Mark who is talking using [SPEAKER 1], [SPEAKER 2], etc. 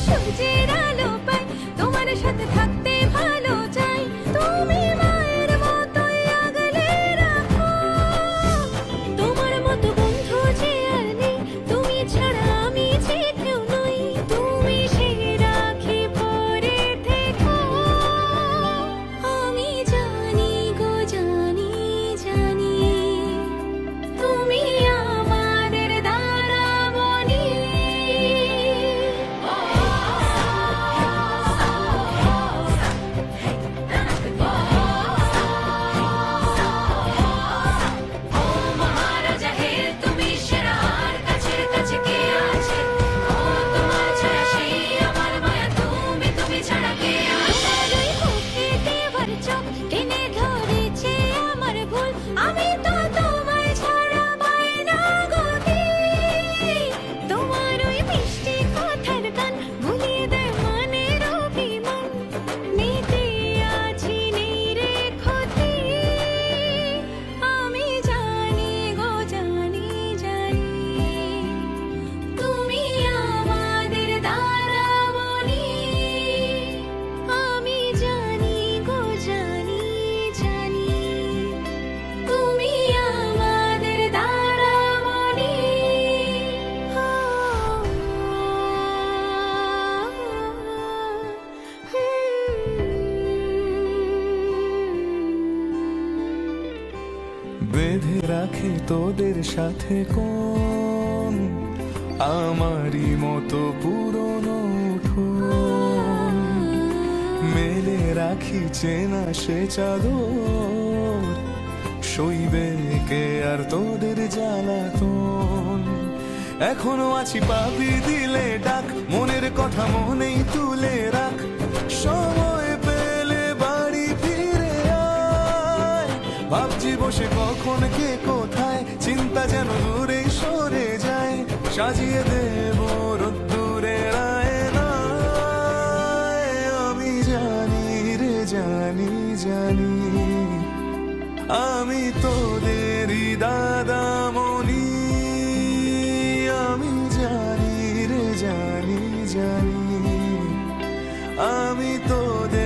[SPEAKER 1] সবুজের আলো পাই তোমার সাথে থাকতে
[SPEAKER 2] বেঁধে রাখি তোদের সাথে কোন? আমারই মতো পুরনো উঠোন মেলে রাখি চেনা সে চাদর। সইবে কে আর তোদের জ্বালাতন এখনও আছি পাবি দিলে ডাক। মনের কথা মনেই তুলে রাখ। সময় বসে কখন কে কোথায়, চিন্তা যেন দূরে সরে যায়। সাজিয়ে দেব রোদ্দুরে আমি জানি রে, জানি জানি। আমি তোদের দাদা মনি। আমি জানি রে, জানি জানি। আমি তোদের